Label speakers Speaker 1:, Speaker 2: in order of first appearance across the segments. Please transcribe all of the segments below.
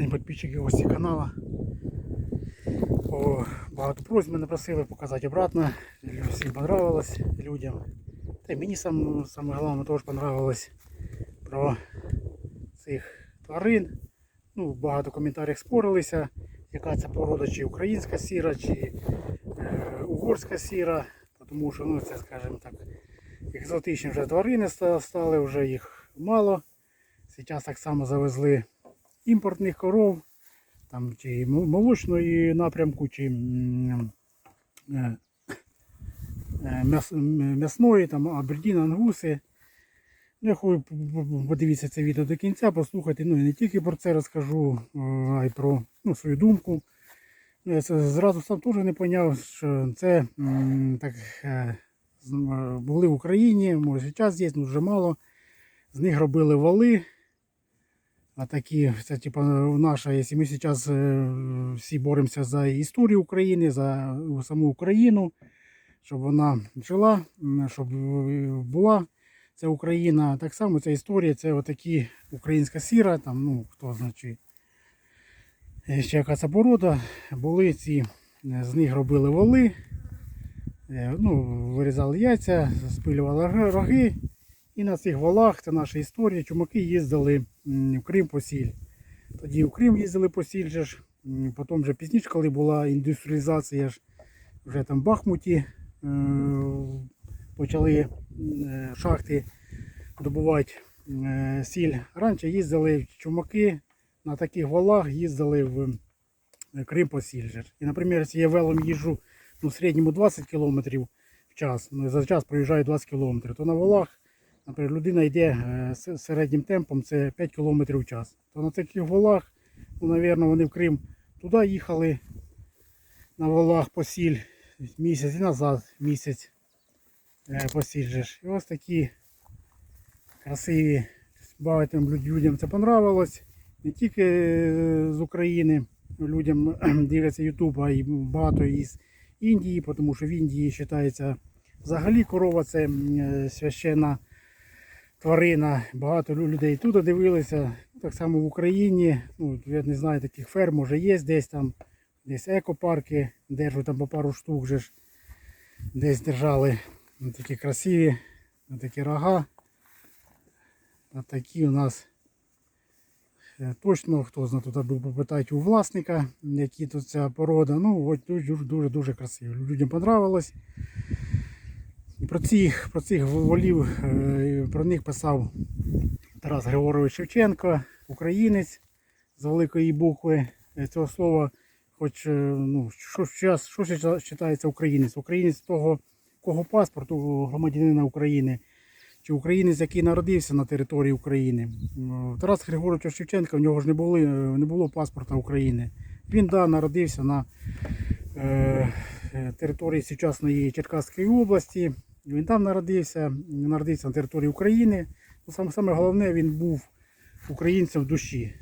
Speaker 1: день підписчиків гості каналу. О, багато просьб мене просили показати обратно. Всім понравилось людям. Та й мені сам, головне теж понравилось про цих тварин. Ну, багато в коментарях спорилися, яка це порода, чи українська сіра, чи е, угорська сіра. Тому що ну, це, скажімо так, екзотичні вже тварини стали, вже їх мало. Зараз так само завезли імпортних коров, там чи молочної напрямку, чи е, е, м'яс- м'ясної, там абердін, ангуси. Ну, Я хочу подивіться це відео до кінця, послухати. Ну, я не тільки про це розкажу, е, а й про ну, свою думку. Ну, Я це зразу сам теж не поняв, що це так були в Україні, може зараз є, ну вже мало. З них робили вали. А такі, це типа наша, якщо ми зараз е, всі боремося за історію України, за саму Україну, щоб вона жила, щоб е, була ця Україна. Так само ця історія, це отакі українська сіра, там, ну, хто значить, е, ще яка це порода, були ці, з них робили воли, ну, вирізали яйця, спилювали роги. І на цих валах, це наша історія, чумаки їздили в Крим по сіль. Тоді в Крим їздили по сіль, же ж. Потім вже пізніше, коли була індустріалізація, вже там в Бахмуті е, почали е, шахти добувати е, сіль. Раніше їздили в чумаки на таких валах, їздили в Крим по сіль. же. І, наприклад, якщо я велом їжджу ну, в середньому 20 км в час, ну, за час проїжджаю 20 км, то на валах Наприклад, людина йде е, середнім темпом, це 5 км в час. То на таких волах, ну, напевно, вони в Крим туди їхали на волах по сіль місяць і назад місяць е, по сіль. же ж. І ось такі красиві. Багатьом люд- людям це понравилось. Не тільки е, з України людям дивляться YouTube, а й багато із Індії, тому що в Індії вважається взагалі корова це священна тварина. Багато лю- людей тут дивилися. Так само в Україні. Ну, я не знаю, таких ферм може є десь там, десь екопарки, держать там по пару штук же ж. Десь держали Ну, такі красиві, ну, такі рога. А такі у нас е, точно, хто знає, тут аби попитати у власника, які тут ця порода. Ну, от дуже дуже дуже красиво. Людям понравилось. І про цих, про цих волів, е, про них писав Тарас Григорович Шевченко, українець з великої букви е, цього слова. Хоч е, ну, що, зараз, що ще вважається українець? Українець того, кого паспорт у громадянина України, чи українець, який народився на території України. Тарас Григорович Шевченко, в нього ж не, були, не було паспорта України. Він да, народився на е, території сучасної Черкаської області. Він там народився, народився на території України. Ну, саме, саме головне, він був українцем в душі.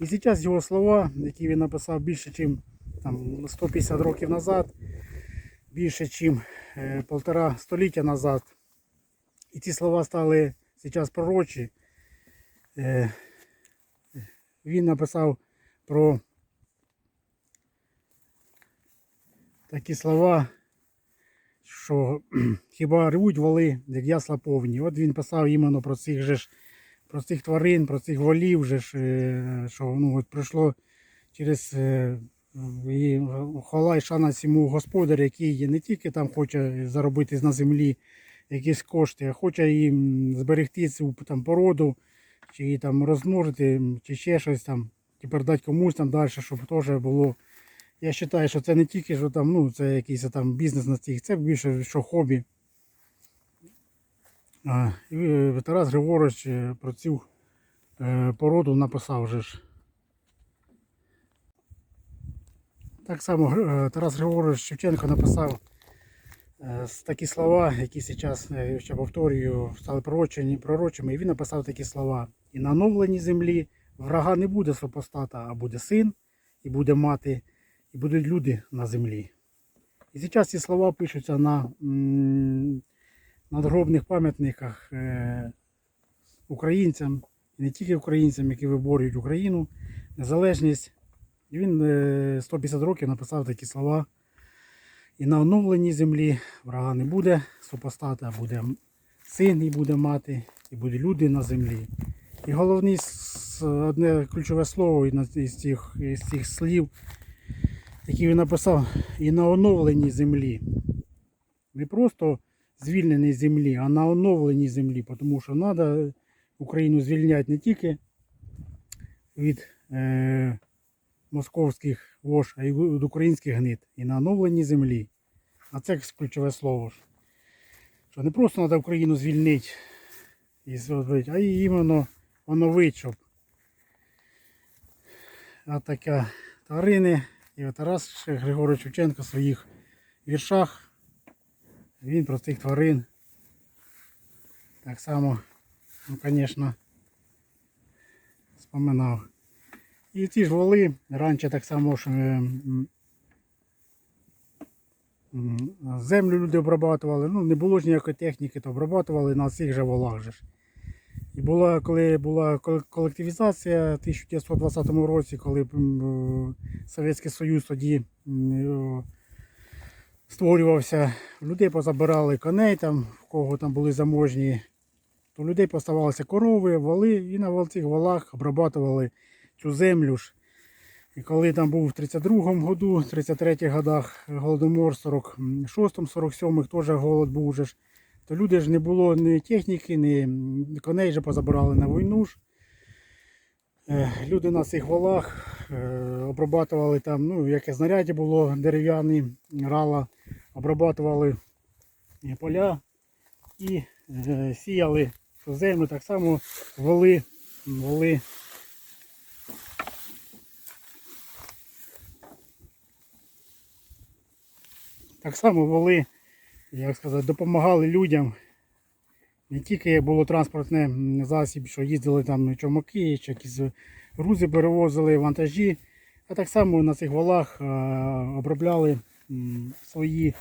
Speaker 1: І зараз його слова, які він написав більше, ніж 150 років назад, більше, ніж е, полтора століття назад. І ці слова стали зараз пророчі. Е, він написав про такі слова, що хіба рвуть воли, як ясла повні. От він писав іменно про цих же ж, про цих тварин, про цих волів, же ж, е, що ну, от пройшло через е, і хвала і шана цьому господарю, який не тільки там хоче заробити на землі якісь кошти, а хоче і зберегти цю там породу, чи там розмножити, чи ще щось там, чи передати комусь там далі, щоб теж було. Я вважаю, що це не тільки що там, ну, це якийсь там бізнес на цих, це більше що хобі. І е, Тарас Григорович е, про цю е, породу написав же ж. Так само Тарас Григорович Шевченко написав е, такі слова, які зараз, е, ще повторюю, стали пророчими. І він написав такі слова. І на оновленій землі врага не буде супостата, а буде син, і буде мати, і будуть люди на землі. І зараз ці слова пишуться на надгробних пам'ятниках е, українцям, і не тільки українцям, які виборюють Україну, незалежність. І він е, 150 років написав такі слова. І на оновленій землі врага не буде, супостата буде син і буде мати, і буде люди на землі. І головне одне ключове слово із цих, із цих слів, які він написав, і на оновленій землі. Не просто звільненій землі, а на оновленій землі, тому що треба Україну звільняти не тільки від е, московських вож, а й від українських гнид. І на оновленій землі. А це ключове слово. Що не просто треба Україну звільнити, і зробити, а іменно оновити, щоб а така тварини. І Тарас Григорович Шевченко в своїх віршах він про цих тварин так само, ну, звісно, споминав. І ці ж воли раніше так само ж е, землю люди обрабатували. Ну, не було ж ніякої техніки, то обрабатували на цих же волах же ж. Була, коли була колективізація в 1920 році, коли е, Совєтський Союз тоді е, створювався, людей позабирали коней, там, в кого там були заможні, то людей поставалися корови, воли, і на цих волах обрабатували цю землю ж. І коли там був в 32-му году, 33-х годах голодомор, 46-му, 47-х теж голод був уже ж, то люди ж не було ні техніки, ні коней вже позабирали на війну ж. Е, Люди на цих волах е, обрабатували там, ну, яке знаряддя було дерев'яні, рала, обрабатували поля і е, сіяли землю, так само воли, воли Так само воли, як сказати, допомагали людям. Не тільки було транспортне засіб, що їздили там чомаки, чи якісь грузи перевозили, вантажі, а так само на цих волах е, обробляли свої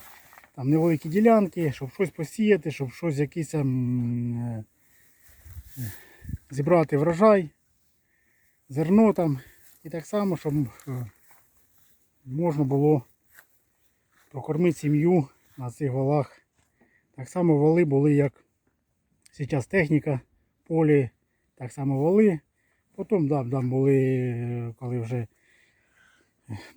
Speaker 1: там, невеликі ділянки, щоб щось посіяти, щоб щось якийсь е, зібрати врожай, зерно там. І так само, щоб е, можна було прокормити сім'ю на цих валах. Так само вали були, як зараз техніка, полі, так само вали. Потім да, там були, е, коли вже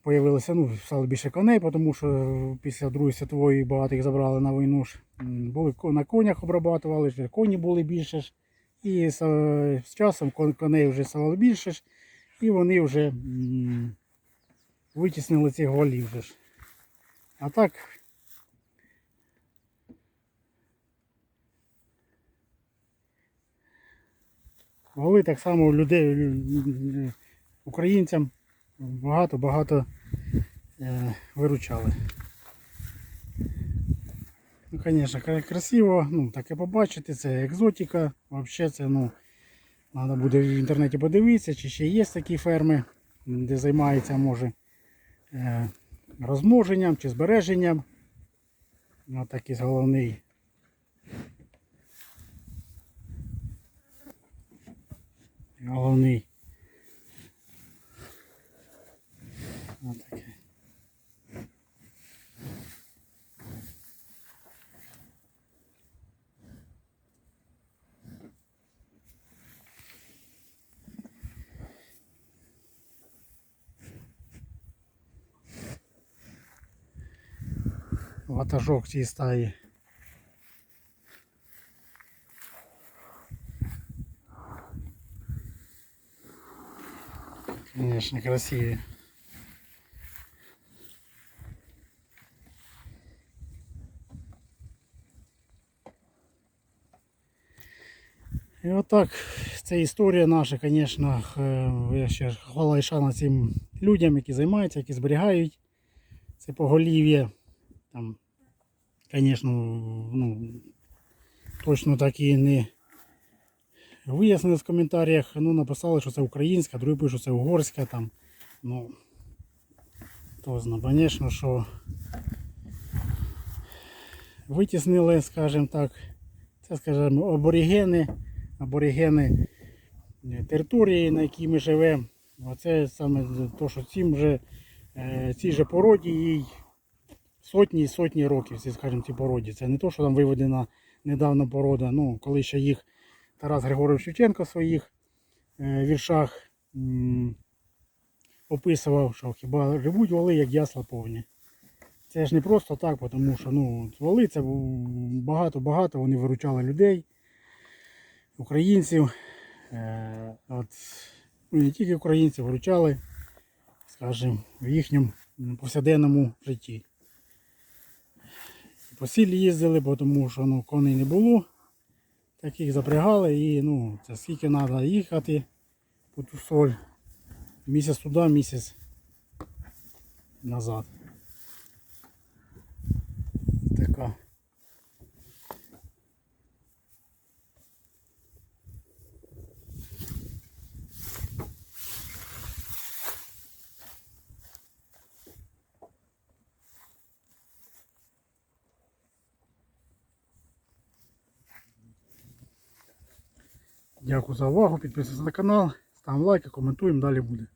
Speaker 1: появилося, ну, стало більше коней, тому що після Другої світової багато їх забрали на війну. ж. Були на конях обрабатували, вже коні були більше ж. І з, е, з часом коней вже стало більше ж. І вони вже витіснили цих голів. А так. Голи так само людей, українцям багато-багато е, виручали. Ну, звісно, красиво, ну, таке побачити, це екзотика. Взагалі це, ну, треба буде в інтернеті подивитися, чи ще є такі ферми, де займаються, може, е, розмноженням чи збереженням. Ось такий головний. Головний. Ось таке. Ватажок цієї стаї. Конечно, красиві. І отак, це історія наша, звісно, я ще хвала і шана цим людям, які займаються, які зберігають це поголів'я. Там, звісно, ну, точно так і не вияснили в коментарях. Ну, написали, що це українська, другі пишуть, що це угорська. Там, ну, то зна, звісно, що витіснили, скажімо так, це, скажімо, аборігени, аборігени е, території, на якій ми живемо. Оце саме то, що цим вже, е, цій же породі їй сотні і сотні років, ці, скажімо, цій породі. Це не то, що там виведена недавно порода. Ну, коли ще їх Тарас Григорович Шевченко в своїх е, віршах описував, що хіба живуть воли, як ясла повні. Це ж не просто так, тому що ну, воли це багато-багато, вони виручали людей, українців. Е, от, ну, не тільки українців, виручали, скажімо, в їхньому повсякденному житті. По сілі їздили, тому що ну, коней не було. Таких запрягали і ну, це скільки треба їхати по ту соль. Місяць туди, місяць назад. Така. Дякую за увагу, підписуйтесь на канал, ставимо лайки, коментуємо, далі буде.